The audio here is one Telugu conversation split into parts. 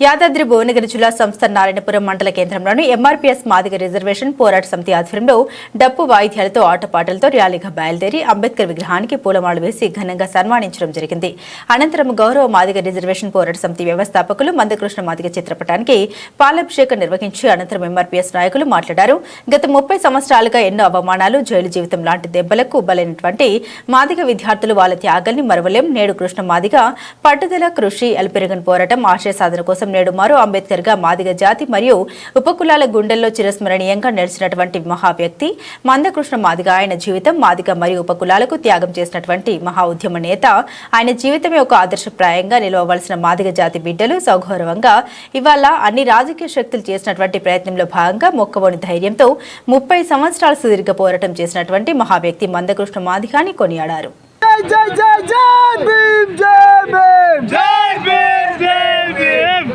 యాదాద్రి భువనగిరి జిల్లా సంస్థ నారాయణపురం మండల కేంద్రంలోని ఎంఆర్పీఎస్ మాదిగ రిజర్వేషన్ పోరాట సమితి ఆధ్వర్యంలో డప్పు వాయిద్యాలతో ఆటపాటలతో ర్యాలీగా బయలుదేరి అంబేద్కర్ విగ్రహానికి పూలమాలు వేసి ఘనంగా సన్మానించడం జరిగింది. అనంతరం గౌరవ మాదిగ రిజర్వేషన్ పోరాట సమితి వ్యవస్థాపకులు మందకృష్ణ మాదిగ చిత్రపటానికి పాలాభిషేకం నిర్వహించి అనంతరం ఎంఆర్పీఎస్ నాయకులు మాట్లాడారు. గత ముప్పై సంవత్సరాలుగా ఎన్నో అవమానాలు జైలు జీవితం లాంటి దెబ్బలకు బలైనటువంటి మాదిగ విద్యార్థులు వాళ్ళ త్యాగాల్ని మరవలేం. నేడు కృష్ణ మాదిగ పట్టుదల కృషి అల్పెరగన్ పోరాటం ఆశయ సాధన కోసం నేడు మరో అంబేద్కర్గా మాదిగ జాతి మరియు ఉపకులాల గుండెల్లో చిరస్మరణీయంగా నిలిచినటువంటి మహా వ్యక్తి మందకృష్ణ మాదిగ. ఆయన జీవితం మాదిగ మరియు ఉపకులాలకు త్యాగం చేసినటువంటి మహా ఉద్యమ నేత. ఆయన జీవితమే ఒక ఆదర్శప్రాయంగా నిలవవలసిన మాదిగ జాతి బిడ్డలు సౌగౌరవంగా ఇవాళ అన్ని రాజకీయ శక్తులు చేసినటువంటి ప్రయత్నంలో భాగంగా మొక్కవోని ధైర్యంతో ముప్పై సంవత్సరాల సుదీర్ఘ పోరాటం చేసినటువంటి మహా వ్యక్తి మందకృష్ణ మాదిగాని కొనియాడారు. జై జై జై జై భీమ్ జై భీమ్ జై భీమ్ జై భీమ్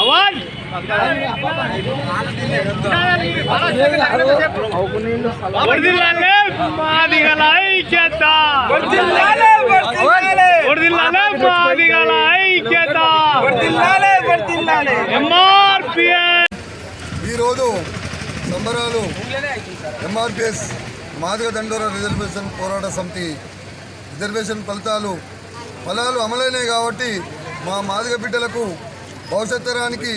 అవాజ్ వర్దిల్లాలే మాదిగల ఐక్యత మాదిగల ఐక్యత ఈరోజు సంబరాలు ఎంఆర్పిఎస్ మాదిగ దండోర రిజర్వేషన్ పోరాట సమితి రిజర్వేషన్ ఫలితాలు ఫలాలు అమలైనాయి కాబట్టి మా మాదిగ బిడ్డలకు భవిష్యత్ తరానికి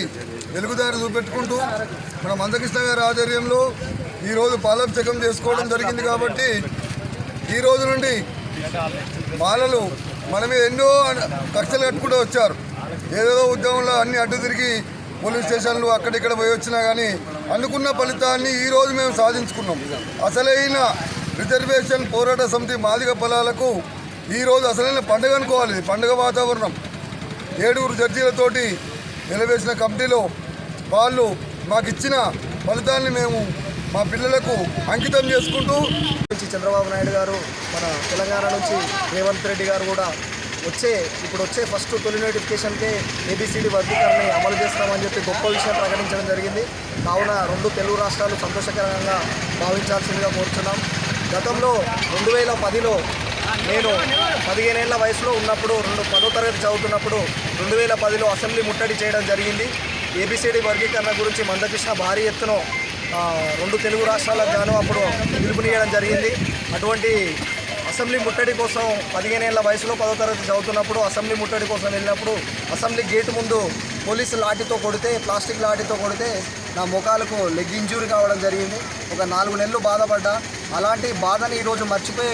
వెలుగుదారి చూపెట్టుకుంటూ మన మందకృష్ణ గారి ఆధ్వర్యంలో ఈరోజు పాలాభిషేకం చేసుకోవడం జరిగింది కాబట్టి ఈ రోజు నుండి మాలలు మన మీద ఎన్నో కక్షలు కట్టుకుంటూ వచ్చారు. ఏదేదో ఉద్యమంలో అన్ని అడ్డు తిరిగి పోలీస్ స్టేషన్లు అక్కడిక్కడ పోయి వచ్చినా కానీ అనుకున్న ఫలితాన్ని ఈ రోజు మేము సాధించుకున్నాం. అసలైన రిజర్వేషన్ పోరాట సమితి మాదిగ ఫలాలకు ఈ రోజు అసలైన పండుగ అనుకోవాలి. పండుగ వాతావరణం. ఏడుగురు జడ్జీలతోటి నిలవేసిన కమిటీలో వాళ్ళు మాకు ఇచ్చిన ఫలితాన్ని మేము మా పిల్లలకు అంకితం చేసుకుంటూ నుంచి చంద్రబాబు నాయుడు గారు మన తెలంగాణ నుంచి రేవంత్ రెడ్డి గారు కూడా వచ్చే ఇప్పుడు వచ్చే ఫస్ట్ తొలి నోటిఫికేషన్కే ఏబిసిడి వర్గీకరణని అమలు చేస్తామని చెప్పి గొప్ప విషయం ప్రకటించడం జరిగింది. కావున రెండు తెలుగు రాష్ట్రాలు సంతోషకరంగా భావించాల్సిందిగా కోరుతున్నాం గతంలో రెండు వేల పదిలో నేను పదిహేనేళ్ళ వయసులో ఉన్నప్పుడు రెండు పదో తరగతి చదువుతున్నప్పుడు రెండు వేల పదిలో అసెంబ్లీ ముట్టడి చేయడం జరిగింది. ఏబిసిడి వర్గీకరణ గురించి మందకృష్ణ భారీ ఎత్తున రెండు తెలుగు రాష్ట్రాలకు గాను అప్పుడు పిలుపునియడం జరిగింది. అటువంటి అసెంబ్లీ ముట్టడి కోసం పదిహేనేళ్ళ వయసులో పదో తరగతి చదువుతున్నప్పుడు అసెంబ్లీ ముట్టడి కోసం వెళ్ళినప్పుడు అసెంబ్లీ గేటు ముందు పోలీసు లాఠీతో కొడితే ప్లాస్టిక్ లాఠీతో కొడితే నా ముఖాలకు లెగ్ ఇంజూరీ కావడం జరిగింది. ఒక నాలుగు నెలలు బాధపడ్డా. అలాంటి బాధని ఈరోజు మర్చిపోయే